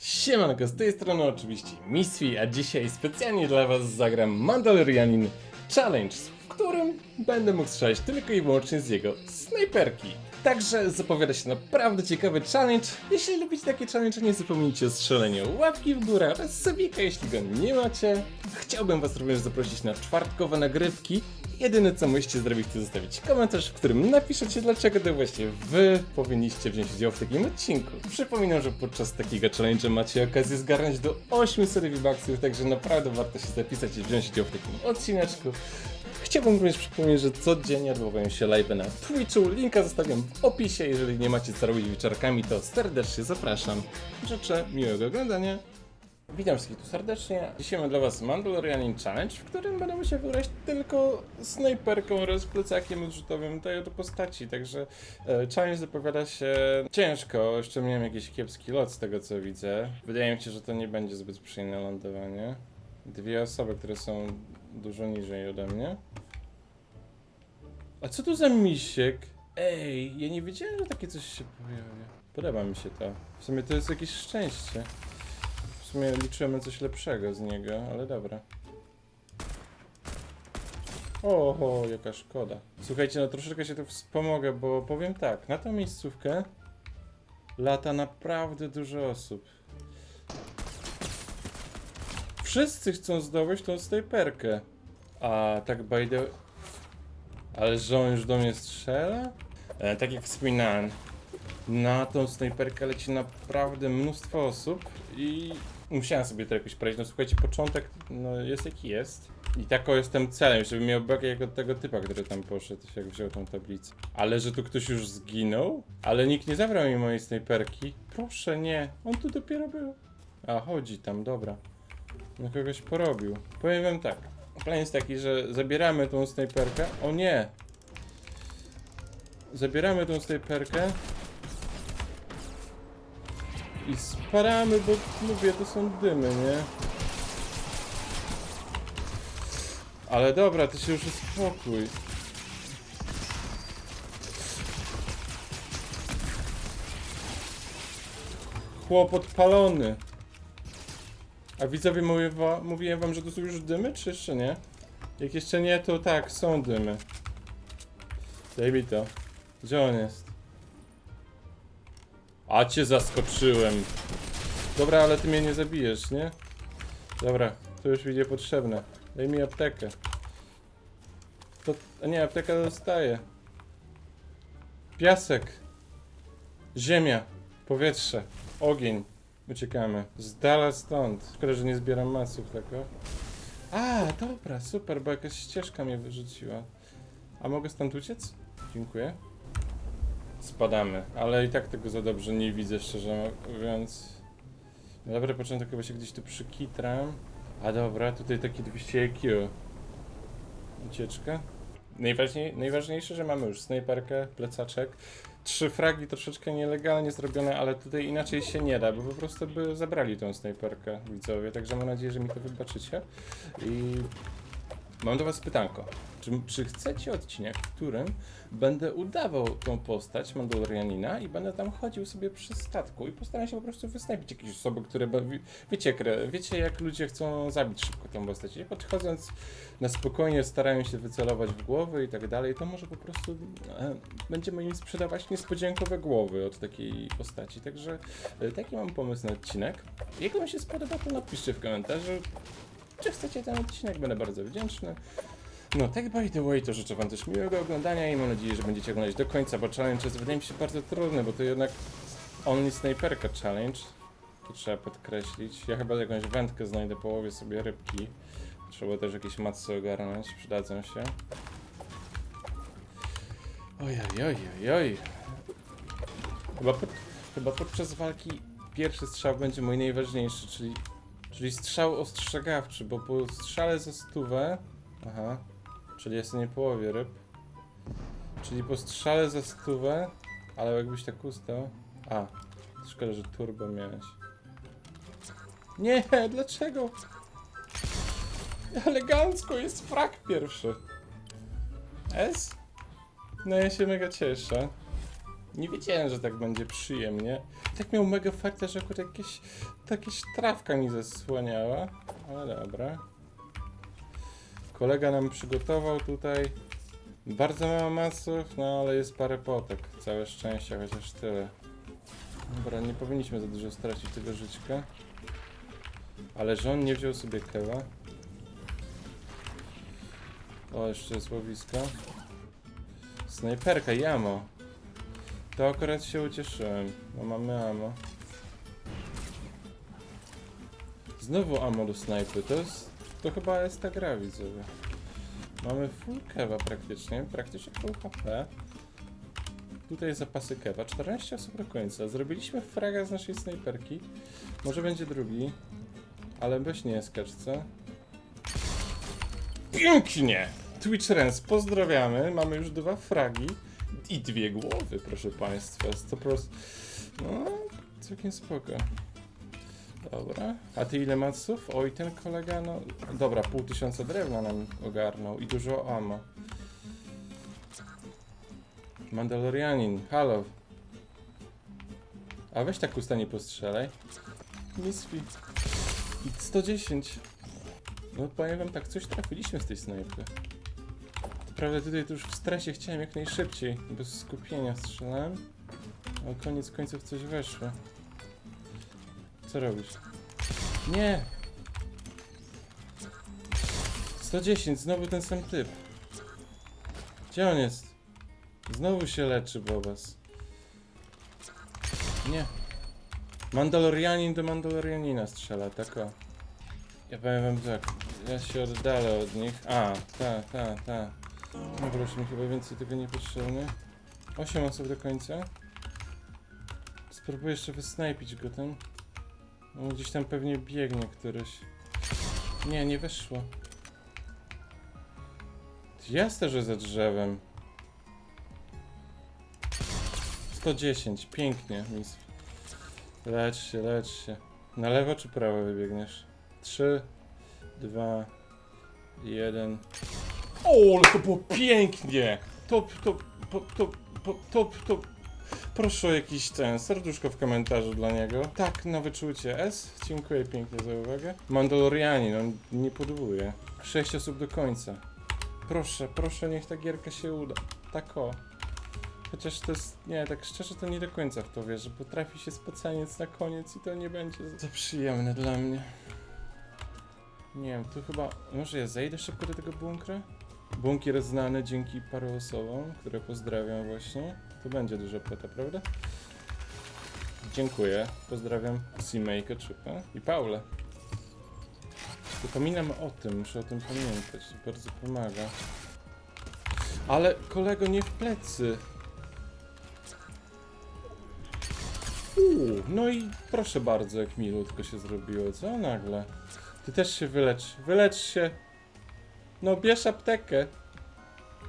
Siemanko, z tej strony oczywiście Misfi, a dzisiaj specjalnie dla was zagram Mandalorianin Challenge, w którym będę mógł strzelać tylko i wyłącznie z jego snajperki. Także zapowiada się naprawdę ciekawy challenge. Jeśli lubicie takie challenge, nie zapomnijcie o strzeleniu łapki w górę oraz subika, jeśli go nie macie. Chciałbym was również zaprosić na czwartkowe nagrywki. Jedyne co musicie zrobić to zostawić komentarz, w którym napiszecie dlaczego to właśnie wy powinniście wziąć udział w takim odcinku. Przypominam, że podczas takiego challenge macie okazję zgarnąć do 800 V-Bucksów, także naprawdę warto się zapisać i wziąć udział w takim odcineczku. Chciałbym również przypomnieć, że codziennie odbywają się live na Twitchu. Linka zostawiam w opisie. Jeżeli nie macie co robić wieczorkami, to serdecznie zapraszam. Życzę miłego oglądania. Witam wszystkich tu serdecznie. Dzisiaj mam dla Was Mandalorianin Challenge, w którym będę musiał wygrać tylko snajperką oraz plecakiem odrzutowym tej oto postaci, także e, challenge zapowiada się ciężko, jeszcze miałem jakiś kiepski lot z tego co widzę. Wydaje mi się, że to nie będzie zbyt przyjemne lądowanie. Dwie osoby, które są dużo niżej ode mnie. A co tu za misiek? Ej, ja nie wiedziałem, że takie coś się pojawia. Podoba mi się to. W sumie to jest jakieś szczęście. W sumie liczyłem na coś lepszego z niego, ale dobra. Oho, jaka szkoda. Słuchajcie, no troszeczkę się tu wspomogę, bo powiem tak, na tą miejscówkę lata naprawdę dużo osób. Wszyscy chcą zdobyć tą snajperkę. A tak by the... Ale że on już do mnie strzela? E, tak jak wspominałem, na tą snajperkę leci naprawdę mnóstwo osób i musiałem sobie to jakoś poradzić. No słuchajcie, początek no, jest jaki jest. I tako jestem celem, żeby miał bekę jak od tego typa, który tam poszedł, jak wziął tą tablicę. Ale że tu ktoś już zginął? Ale nikt nie zabrał mi mojej snajperki. Proszę, nie. On tu dopiero był. A, chodzi tam, dobra. Na kogoś porobił. Powiem wam tak. Plan jest taki, że zabieramy tą snajperkę. O nie! Zabieramy tą snajperkę. I sparamy, bo mówię, to są dymy, nie? Ale dobra, ty się już uspokój. Chłop odpalony. A widzowie, mówię mówiłem wam, że to są już dymy, czy jeszcze nie? Jak jeszcze nie, to tak, są dymy. Daj mi to. Gdzie on jest? A cię zaskoczyłem. Dobra, ale ty mnie nie zabijesz, nie? Dobra, to już mi niepotrzebne. Daj mi aptekę. To, a nie, apteka zostaje. Piasek. Ziemia. Powietrze. Ogień. Uciekamy. Z dala stąd. Szkoda, że nie zbieram masów tylko. A, dobra, super, bo jakaś ścieżka mnie wyrzuciła. A mogę stąd uciec? Dziękuję. Spadamy, ale i tak tego za dobrze nie widzę, szczerze mówiąc. Na dobry początek chyba się gdzieś tu przykitram. A dobra, tutaj taki 200 IQ. Ucieczka. Najważniej, najważniejsze, że mamy już snajperkę, plecaczek. Trzy fragi troszeczkę nielegalnie zrobione, ale tutaj inaczej się nie da, bo po prostu by zabrali tą snajperkę widzowie, także mam nadzieję, że mi to wybaczycie. I mam do was pytanko. Czy, czy chcecie odcinek, w którym będę udawał tą postać Mandalorianina i będę tam chodził sobie przy statku i postaram się po prostu wysnajpić jakieś osoby, które, wiecie, kre- wiecie jak ludzie chcą zabić szybko tą postać i podchodząc na spokojnie starają się wycelować w głowy i tak dalej, to może po prostu e, będziemy im sprzedawać niespodziankowe głowy od takiej postaci, także e, taki mam pomysł na odcinek. Jak wam się spodoba, to napiszcie w komentarzu, czy chcecie ten odcinek, będę bardzo wdzięczny. No, tak by the way, to życzę wam też miłego oglądania i mam nadzieję, że będziecie oglądać do końca, bo challenge jest, wydaje mi się, bardzo trudny, bo to jednak only snajperka challenge. To trzeba podkreślić. Ja chyba jakąś wędkę znajdę, połowie sobie rybki. Trzeba też jakieś matsy ogarnąć, przydadzą się. Oj, oj, oj, oj, oj. Chyba, pod, chyba podczas walki pierwszy strzał będzie mój najważniejszy, czyli, czyli strzał ostrzegawczy, bo po strzale za stówę... Aha, czyli jest nie połowie ryb. Czyli po strzale za stówę, ale jakbyś tak ustał... A, szkoda, że turbo miałeś. Nie, dlaczego? Elegancko, jest frak pierwszy. S? No ja się mega cieszę. Nie wiedziałem, że tak będzie przyjemnie. Tak miał mega fakta, że akurat jakieś, jakaś trawka mi zasłaniała. Ale dobra. Kolega nam przygotował tutaj bardzo mało masów, no ale jest parę potek. Całe szczęście, chociaż tyle. Dobra, nie powinniśmy za dużo stracić tego żyćka. Ale że on nie wziął sobie kewa. O, jeszcze jest łowisko. Snajperka, jamo. To akurat się ucieszyłem, bo mamy ammo. Znowu ammo do snajpy, to jest... To chyba jest ta gra, widzowie. Mamy full kewa praktycznie, praktycznie full HP. Tutaj zapasy kewa, 14 osób do końca. Zrobiliśmy fraga z naszej snajperki. Może będzie drugi, ale weź nie skacz, co? Pięknie! Twitch Rens, pozdrawiamy. Mamy już dwa fragi i dwie głowy, proszę państwa. To po prostu... No, całkiem spoko. Dobra. A ty ile maców? Oj, ten kolega, no... Dobra, pół tysiąca drewna nam ogarnął i dużo ammo. Mandalorianin, halo. A weź tak usta nie postrzelaj. Misfi. I 110. No powiem wam tak, coś trafiliśmy z tej snajpy. Prawda tutaj to już w stresie chciałem jak najszybciej, bez skupienia strzelałem. Ale koniec końców coś weszło. Co robisz? Nie! 110, znowu ten sam typ. Gdzie on jest? Znowu się leczy Bobas. Nie. Mandalorianin do Mandalorianina strzela, tak o. Ja powiem wam tak, ja się oddalę od nich. A, ta, ta, ta. Dobra, już mi chyba więcej tego nie potrzebne. 8 osób do końca. Spróbuję jeszcze wysnajpić go tam. No, gdzieś tam pewnie biegnie któryś. Nie, nie weszło. Jasne, że za drzewem. 110, pięknie, mis. Lecz się, lecz się. Na lewo czy prawo wybiegniesz? 3, 2, 1. O, ale to było pięknie! Top, top, top, top, top, top. Proszę o jakiś ten serduszko w komentarzu dla niego. Tak, na wyczucie S. Dziękuję pięknie za uwagę. Mandalorianin, on nie podwuje. 6 osób do końca. Proszę, proszę, niech ta gierka się uda. Tak o. Chociaż to jest, nie, tak szczerze to nie do końca w to wierzę, bo trafi się spocaniec na koniec i to nie będzie za przyjemne dla mnie. Nie wiem, tu chyba, może ja zejdę szybko do tego bunkra? Bunkier znany dzięki paru osobom, które pozdrawiam właśnie. To będzie duża płyta, prawda? Dziękuję. Pozdrawiam Seamayka, Czypę i Paulę. Zapominam o tym, muszę o tym pamiętać, to bardzo pomaga. Ale kolego, nie w plecy. Uuu, no i proszę bardzo, jak milutko się zrobiło, co nagle? Ty też się wylecz, wylecz się. No bierz aptekę.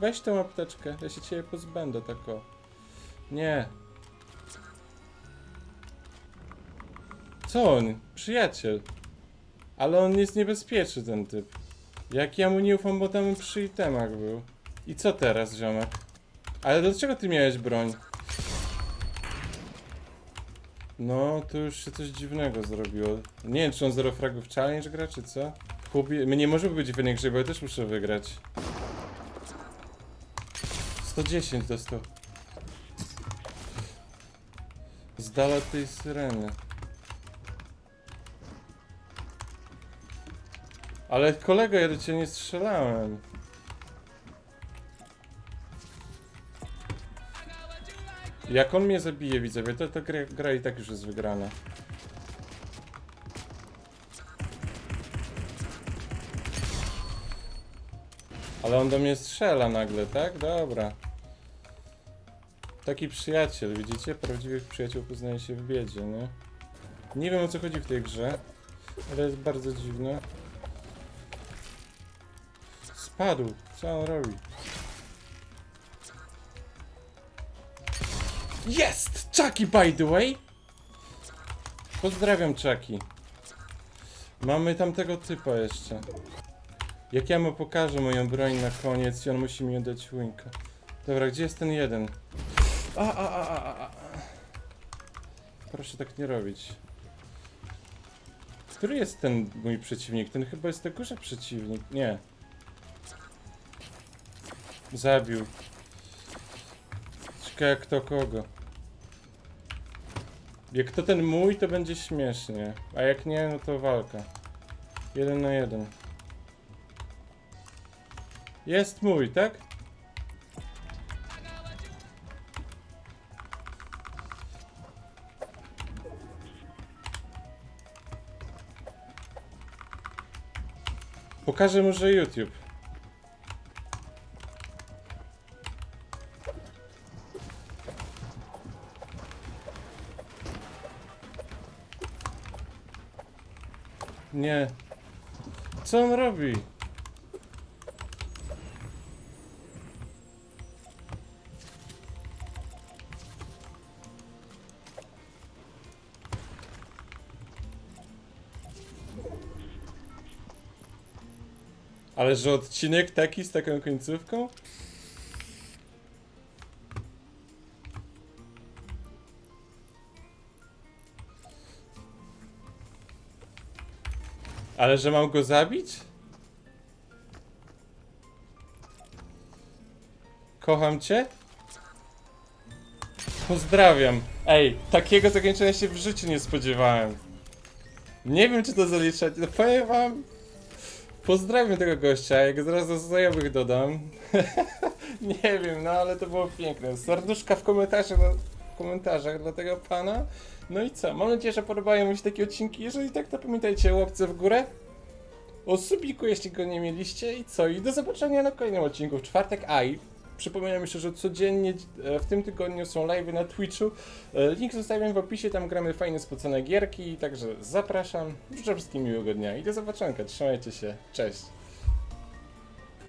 Weź tę apteczkę, ja się ciebie pozbędę tak o. Nie. Co on? Przyjaciel. Ale on jest niebezpieczny ten typ. Jak ja mu nie ufam, bo tam przy itemach był. I co teraz, ziomek? Ale dlaczego ty miałeś broń? No, to już się coś dziwnego zrobiło. Nie wiem, czy on zero fragów challenge gra, czy co? Chłopie, my nie możemy być w jednej grze, bo ja też muszę wygrać. 110 dostał. Z dala od tej syreny. Ale kolego, ja do ciebie nie strzelałem. Jak on mnie zabije, widzowie, to ta gra, gra i tak już jest wygrana. Ale on do mnie strzela nagle, tak? Dobra. Taki przyjaciel, widzicie? Prawdziwych przyjaciół poznaje się w biedzie, nie? Nie wiem o co chodzi w tej grze, ale jest bardzo dziwne. Spadł, co on robi? Jest! Chucky, by the way! Pozdrawiam, Chucky. Mamy tamtego typa jeszcze. Jak ja mu pokażę moją broń na koniec i on musi mi oddać winka. Dobra, gdzie jest ten jeden? A, a, a, a, a. Proszę tak nie robić. Który jest ten mój przeciwnik? Ten chyba jest na górze przeciwnik. Nie. Zabił. Ciekawe kto kogo. Jak to ten mój, to będzie śmiesznie. A jak nie, no to walka. Jeden na jeden. Jest mój, tak? Pokażę mu, że YouTube. Nie. Co on robi? Ale że odcinek taki z taką końcówką? Ale że mam go zabić? Kocham cię? Pozdrawiam. Ej, takiego zakończenia się w życiu nie spodziewałem. Nie wiem, czy to zaliczać. No powiem wam. Pozdrawiam tego gościa, jak zaraz do znajomych dodam. nie wiem, no ale to było piękne. Serduszka w komentarzach, no, w komentarzach dla tego pana. No i co? Mam nadzieję, że podobają mi się takie odcinki. Jeżeli tak, to pamiętajcie, łapce w górę. O subiku, jeśli go nie mieliście. I co? I do zobaczenia na kolejnym odcinku w czwartek. A i przypominam jeszcze, że codziennie e, w tym tygodniu są live na Twitchu. E, Link zostawiam w opisie, tam gramy fajne spocone gierki. Także zapraszam. Życzę wszystkim miłego dnia i do zobaczenia. Trzymajcie się. Cześć.